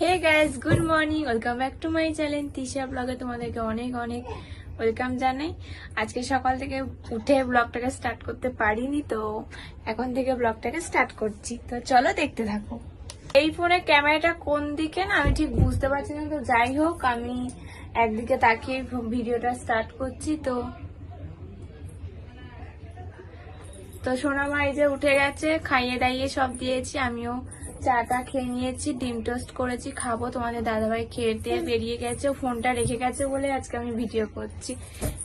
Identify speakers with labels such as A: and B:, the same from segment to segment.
A: Hey guys good morning welcome back to my channel Tisha ব্লগে তোমাদেরকে অনেক অনেক ওয়েলকাম জানাই। আজকে সকাল থেকে উঠে ব্লগটাকে স্টার্ট করতে পারিনি, তো এখন থেকে ব্লগটাকে স্টার্ট করছি। তো চলো দেখতে থাকো। এই ফোনে ক্যামেরাটা কোন দিকে না, আমি ঠিক বুঝতে পারছি না, তো যাই হোক, আমি একদিকে তাকিয়ে ভিডিওটা স্টার্ট করছি, তো। তো সোনামা এই যে উঠে গেছে, খাইয়ে দাইয়ে সব দিয়েছি, আমিও চাটা খেয়ে নিয়েছি, ডিম টোস্ট করেছি, খাব। তোমাদের দাদাভাই খেয়ে দিয়ে বেরিয়ে গেছে ফোনটা রেখে গেছে বলে আজকে আমি ভিডিও করছি।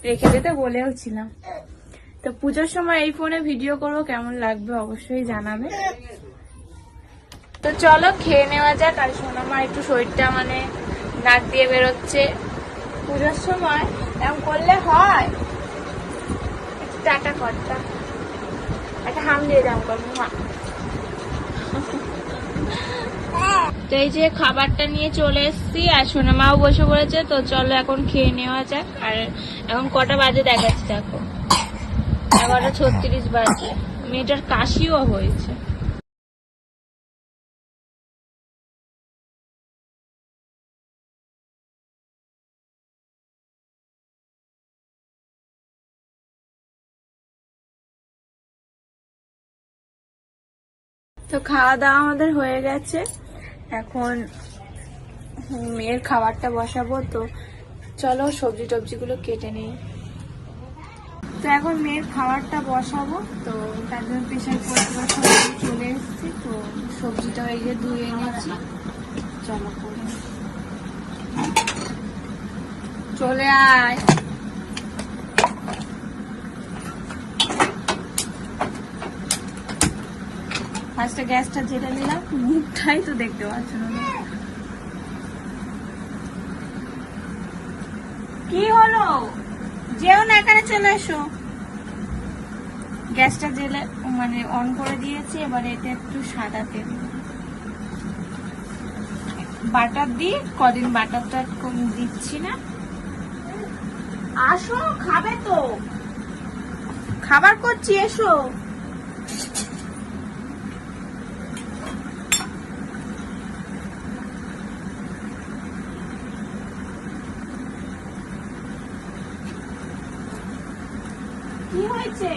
A: রেখে দিতে বলেও ছিলাম। তো পুজোর সময় এই ফোনে ভিডিও করব, কেমন লাগবে অবশ্যই জানাবে। তো চলো, খেয়ে নেওয়া যাক। আর সোনামা একটু শরীরটা মানে নাক দিয়ে বেরোচ্ছে। পুজোর সময় এরকম করলে হয়? টাটা কর্তা একটা হাম দিয়ে দাম কর মা। তো এই যে খাবারটা নিয়ে চলে এসেছি, আর সোনামাও বসে পড়েছে, তো চলো এখন খেয়ে নেওয়া যাক। আর এখন কটা বাজে দেখাচ্ছি, দেখো। এগারোটা ছত্রিশ বাজে। মেয়েটার কাশিও হয়েছে। তো খাওয়া দাওয়া আমাদের হয়ে গেছে। এখন মেয়ের খাবারটা বসাবো, তো চলো সবজি টবজিগুলো কেটে নিই। তো এখন মেয়ের খাবারটা বসাবো, তো তার জন্য প্রেশার কুকার সবজি চলে এসেছি, তো সবজিটা এই যে ধুয়ে এনেছি চলো চলে আয়। ফার্স্টে গ্যাসটা জেলে নিলাম, মুখটাই তো দেখতে পাচ্ছ না। কি হলো? যেও না, এখানে চলে এসো। গ্যাসটা জেলে মানে অন করে দিয়েছি, এবারে এটা একটু সাদা তেল। বাটার দিই, কদিন বাটারটা কম দিচ্ছি না। আসো, খাবে তো। খাবার করছি, এসো কি হয়েছে?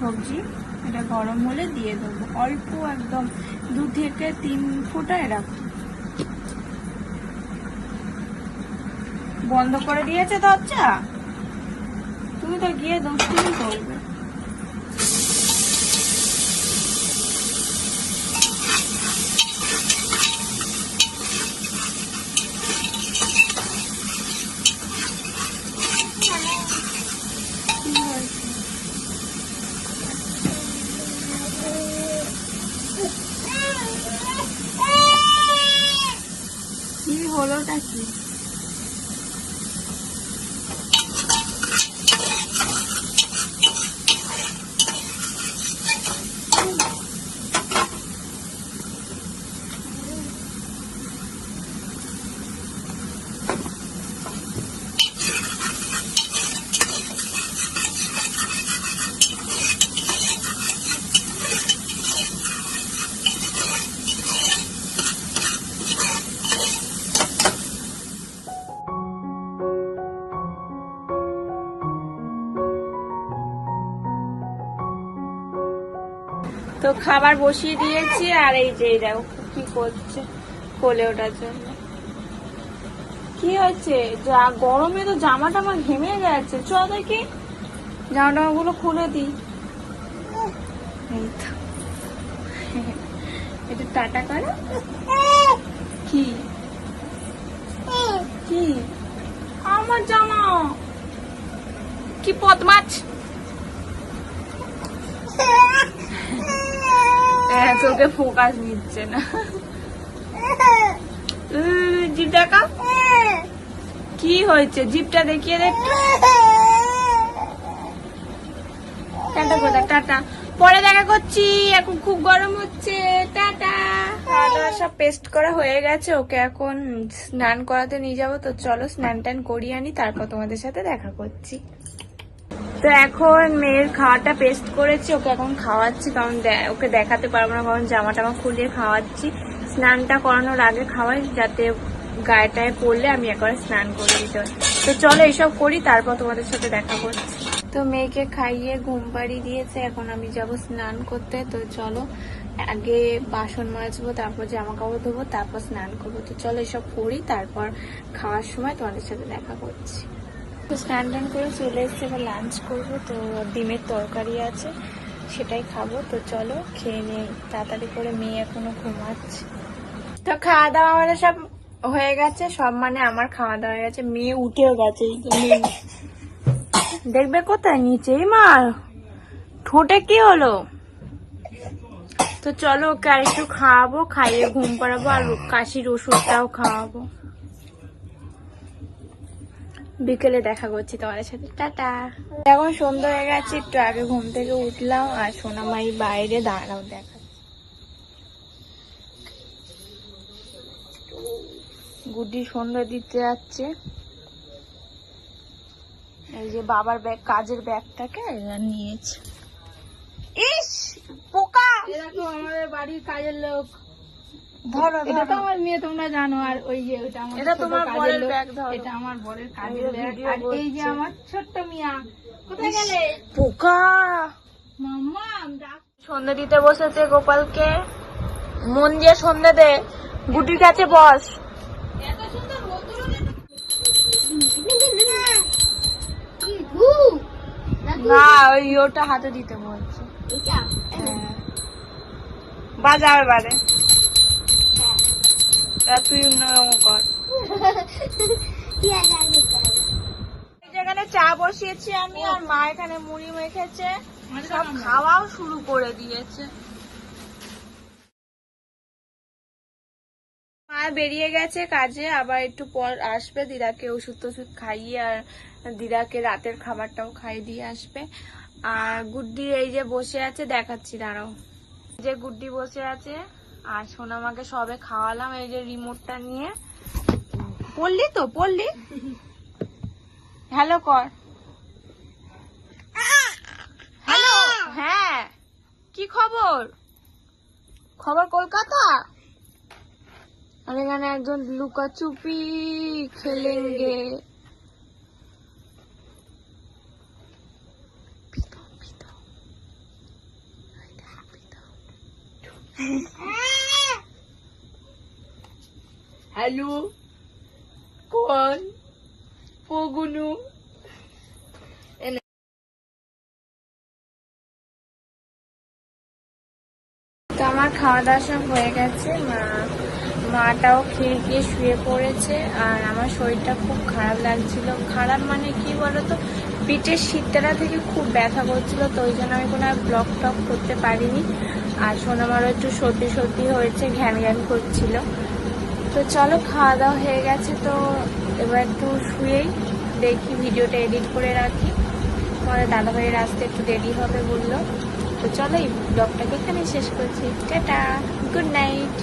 A: সবজি, এটা গরম হলে দিয়ে দেবো। অল্প একদম দু থেকে তিন ফোঁটা এরকম বন্ধ করে দিয়েছে দরজা? তুমি তো গিয়ে দুষ্টিমি করবে কি হয়েছে? কি হলোটা তো খাবার বসিয়ে দিয়েছি আর এই যে দেখো কি করছে কোলে ওঠার জন্য। কি হচ্ছে? যা গরমে তো জামা টামা ঘেমে গেছে চ দেখি। জামা টামা গুলো খুলে দিই। একটু টাটা করে? কি? কি? আমার জামা। কি পদমাছ তোকে ফোকাস নিচ্ছে না। জিভ দেখা কি হয়েছে? জিপটা দেখিয়ে দেখ টাটা পরে দেখা করছি। এখন খুব গরম হচ্ছে। টাটা। সব পেস্ট করা হয়ে গেছে। ওকে এখন স্নান করাতে নিয়ে যাব। তো চলো স্নান টান করিয়ে আনি। তারপর তোমাদের সাথে দেখা করছি। তো এখন মেয়ের খাওয়াটা পেস্ট করেছি, ওকে এখন খাওয়াচ্ছি, কারণ ওকে দেখাতে পারব না, কারণ জামা টামা খুলিয়ে খাওয়াচ্ছি। স্নানটা করানোর আগে খাওয়াই, যাতে গায়েটায় পড়লে আমি একবার স্নান করে দিতে তো চলো এইসব করি, তারপর তোমাদের সাথে দেখা করছি। তো মেয়েকে খাইয়ে ঘুম পাড়ি দিয়েছে, এখন আমি যাব স্নান করতে। তো চলো, আগে বাসন মাজবো, তারপর জামা কাপড় ধোবো, তারপর স্নান করব। তো চলো এসব করি, তারপর খাওয়ার সময় তোমাদের সাথে দেখা করছি। তো স্নান টান করে চলে এসেছি, এবার লাঞ্চ করব। তো ডিমের তরকারি আছে, সেটাই খাব। তো চলো খেয়ে নিই, তাড়াতাড়ি করে মেয়ে এখনও ঘুমাচ্ছে। তো খাওয়া দাওয়া আমাদের সব হয়ে গেছে, সব মানে আমার খাওয়া দাওয়া হয়ে গেছে, মেয়ে উঠেও গেছে। দেখবে কোথায়? নিচেই মার। ঠোঁটে কি হলো? তো চলো ওকে আর একটু খাওয়াবো, খাইয়ে ঘুম পাড়াবো, আর কাশির ওষুধটাও খাওয়াবো। বিকেলে দেখা করছি তোমাদের সাথে। টাটা। এখন সন্ধ্যা হয়ে গেছে, একটু আগে ঘুম থেকে উঠলাম আর সোনামাই বাইরে দাঁড়াও দেখা গুড্ডি সন্ধ্যা দিতে যাচ্ছে। এই যে বাবার ব্যাগ, কাজের ব্যাগটাকে এরা নিয়েছে। ইস, পোকা!
B: এরকম আমাদের বাড়ির কাজের লোক।
A: ধরো
B: এটা তো আমার মেয়ে তোমরা জানো আর ওই যে ওটা আমার
A: এটা তোমার বরের ব্যাগ ধরো।
B: এটা আমার বরের কাজের ব্যাগ আর এই যে আমার ছোট্ট মিয়া কোথায় গেলে?
A: পোকা।
B: মাম্মা ডাক
A: দিতে বসেছে গোপালকে। মন দিয়ে সন্ধ্যে দে। গুটির কাছে বস।
B: এত সুন্দর
A: না ওই ওটা হাতে দিতে বলছে। হ্যাঁ। বাজার বারে। চা বসিয়েছি আমি, আর মা এখানে মুড়ি মেখেছে, সব খাওয়াও শুরু করে দিয়েছে। মা বেরিয়ে গেছে কাজে, আবার একটু পর আসবে, দিদাকে ওষুধ টষুধ খাইয়ে, আর দিদাকে রাতের খাবারটাও খাইয়ে দিয়ে আসবে। আর গুড্ডি এই যে বসে আছে, দেখাচ্ছি, দাঁড়াও। যে গুড্ডি বসে আছে আর সোনামাকে সবে খাওয়ালাম এই যে রিমোটটা নিয়ে। পড়লি তো? পড়লি? হ্যালো কর। হ্যালো হ্যাঁ। কি খবর? খবর কলকাতা? আর এখানে একজন লুকাচুপি খেলেঙ্গে। হ্যালো কোন পগুনু তো আমার খাওয়া দাওয়া সব হয়ে গেছে। মা, মাটাও খেয়ে গিয়ে শুয়ে পড়েছে আর আমার শরীরটা খুব খারাপ লাগছিল। খারাপ মানে কি বলতো? পিঠের শীতটা থেকে খুব ব্যথা করছিল, তো ওই জন্য আমি কোনো ব্লগ টক করতে পারিনি। আর সোনামারও একটু সর্দি সর্দি হয়েছে, ঘ্যান ঘ্যান করছিল। তো চলো, খাওয়া দাওয়া হয়ে গেছে তো এবার একটু শুয়েই দেখি, ভিডিওটা এডিট করে রাখি। পরে দাদাভাইয়ের আসতে একটু দেরি হবে বলল। তো চলো, এই ব্লগটাকে এখানে শেষ করছি। Tata good night